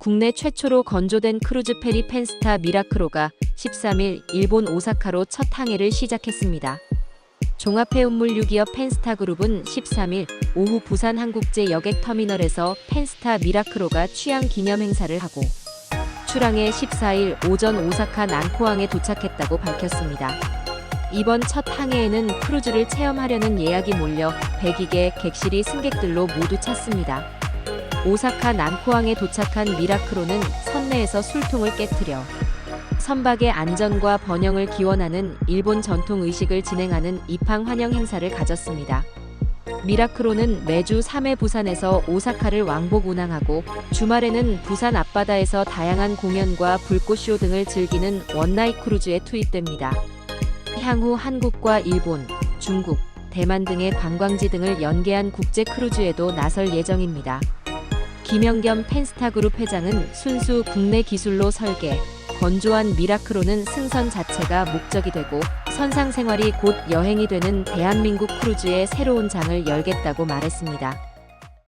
국내 최초로 건조된 크루즈 페리 펜스타 미라크로가 13일 일본 오사카로 첫 항해를 시작했습니다. 종합해운물 유기업 펜스타 그룹은 13일 오후 부산 항국제 여객 터미널에서 펜스타 미라크로가 취항 기념 행사를 하고 출항해 14일 오전 오사카 난코항에 도착했다고 밝혔습니다. 이번 첫 항해에는 크루즈를 체험하려는 예약이 몰려 102개 객실이 승객들로 모두 찼습니다. 오사카 난코항에 도착한 미라크로는 선내에서 술통을 깨뜨려 선박의 안전과 번영을 기원하는 일본 전통 의식을 진행하는 입항 환영 행사를 가졌습니다. 미라크로는 매주 3회 부산에서 오사카를 왕복 운항하고 주말에는 부산 앞바다에서 다양한 공연과 불꽃쇼 등을 즐기는 원나잇 크루즈에 투입됩니다. 향후 한국과 일본, 중국, 대만 등의 관광지 등을 연계한 국제 크루즈에도 나설 예정입니다. 김영겸 펜스타그룹 회장은 순수 국내 기술로 설계, 건조한 미라크로는 승선 자체가 목적이 되고 선상 생활이 곧 여행이 되는 대한민국 크루즈의 새로운 장을 열겠다고 말했습니다.